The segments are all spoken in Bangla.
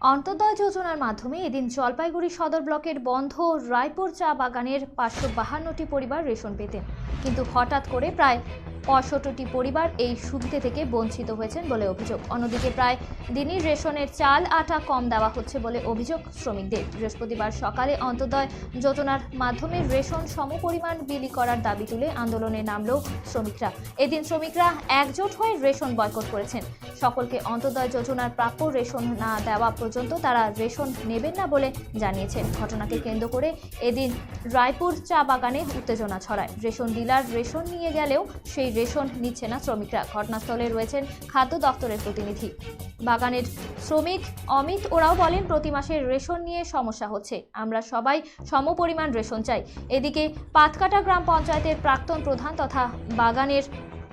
অন্তর্দয় যোজনার মাধ্যমে এদিন জলপাইগুড়ি সদর ব্লকের বন্ধ রায়পুর চা বাগানের পাঁচশো বাহান্নটি পরিবার রেশন পেতেন কিন্তু হঠাৎ করে প্রায় পঁয়ষট্টি পরিবার এই সুবিধে থেকে বঞ্চিত হয়েছেন বলে অভিযোগ। অন্যদিকে প্রায় দিনই রেশনের চাল আটা কম দেওয়া হচ্ছে বলে অভিযোগ শ্রমিকদের। বৃহস্পতিবার সকালে অন্তর্দয় যোজনার মাধ্যমে রেশন সমপরিমাণ বিলি করার দাবি তুলে আন্দোলনে নামল শ্রমিকরা। এদিন শ্রমিকরা একজোট হয়ে রেশন বয়কট করেছেন। সকলকে অন্তর্দয় যোজনার প্রাপ্য রেশন না দেওয়া পর্যন্ত তারা রেশন নেবেন না বলে জানিয়েছেন। ঘটনাকে কেন্দ্র করে এদিন রায়পুর চা বাগানে উত্তেজনা ছড়ায়। রেশন ডিলার রেশন নিয়ে গেলেও সেই রেশন নিচ্ছে না শ্রমিকরা। ঘটনাস্থলে রয়েছেন খাদ্য দপ্তরের প্রতিনিধি। বাগানের শ্রমিক অমিত ওরাও বলেন, প্রতি মাসে রেশন নিয়ে সমস্যা হচ্ছে। আমরা সবাই সমপরিমাণ রেশন চাই। এদিকে পাতকাটা গ্রাম পঞ্চায়েতের প্রাক্তন প্রধান তথা বাগানের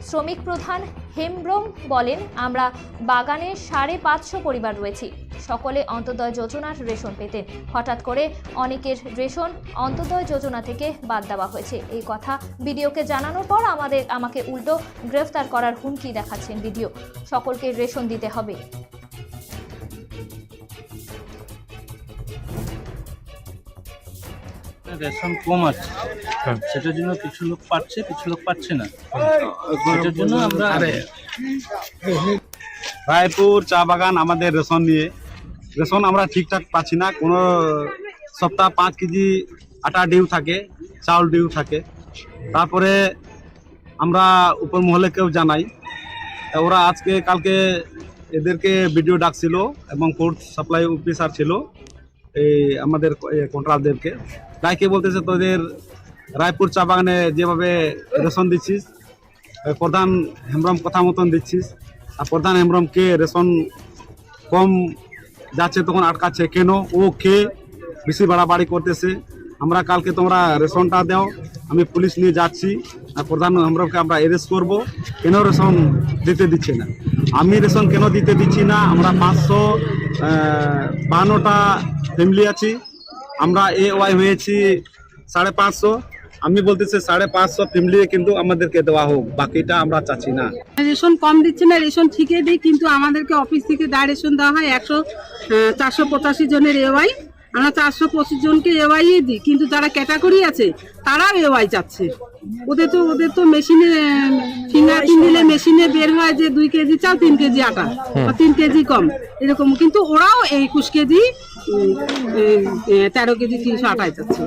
শ্রমিক প্রধান হেমব্রম বলেন, আমরা বাগানে সাড়ে পাঁচশো পরিবার রয়েছি। সকলে অন্তদয় যোজনার রেশন পেতেন হঠাৎ করে অনেকের রেশন অন্তদয় যোজনা থেকে বাদ দেওয়া হয়েছে। এই কথা বিডিওকে জানানোর পর আমাদের, আমাকে উল্টো গ্রেফতার করার হুমকি দেখাচ্ছেন বিডিও। সকলকে রেশন দিতে হবে। রেশন কম আছে। সেটার জন্য কিছু লোক পাচ্ছে কিছু লোক পাচ্ছে না। সেটার জন্য আমরা রায়পুর চা বাগান আমাদের রেশন নিয়ে। রেশন আমরা ঠিকঠাক পাচ্ছি না। কোনো সপ্তাহ পাঁচ কেজি আটা ডিউ থাকে চাউল ডিউ থাকে। তারপরে আমরা উপর মহলে কেউ জানাই। তা ওরা আজকে কালকে এদেরকে ভিডিও ডাকছিল এবং ফুড সাপ্লাই অফিসার ছিল। এই আমাদের কন্ট্রাক্টদেরকে ডাইকে বলতেছে, তোদের রায়পুর চা বাগানে যেভাবে রেশন দিচ্ছিস প্রধান হেমব্রম কথা মতন দিচ্ছিস, আর প্রধান হেমব্রমকে রেশন কম যাচ্ছে তখন আটকাচ্ছে কেন? ও কে? বেশি বাড়াবাড়ি করতেছে। আমরা কালকে তোমরা রেশনটা দাও, আমি পুলিশ নিয়ে যাচ্ছি, আর প্রধান হেমব্রমকে আমরা অ্যারেস্ট করব। কেন রেশন দিতে দিচ্ছে না? আমি রেশন কেন দিতে দিচ্ছি না? আমরা পাঁচশো বাহান্নটা ফ্যামিলি আছি। আমরা এ ওয়াই হয়েছি সাড়ে পাঁচশো। আমি বলতেছি সাড়ে পাঁচশো ফ্যামিলি কিন্তু আমাদেরকে দেওয়া হোক, বাকিটা আমরা চাচ্ছি না। রেশন কম দিচ্ছে না, রেশন ঠিকই দিই, কিন্তু আমাদেরকে অফিস থেকে দা রেশন দেওয়া হয়, একশো চারশো পঁচাশি জনের এওয়াই আমরা চারশো পঁচিশ জনকে এওয়াই দিই, কিন্তু যারা ক্যাটাগরি আছে, তারাও এওয়াই চাচ্ছে। ওদের তো ওদের তো মেশিনে ফিঙ্গার প্রিন্ট দিলে মেশিনে বের হয় যে দুই কেজি চাল, তিন কেজি আটা তিন কেজি কম এরকম। কিন্তু ওরাও এই একুশ কেজি তেরো কেজি তিনশো আটাই চাচ্ছে।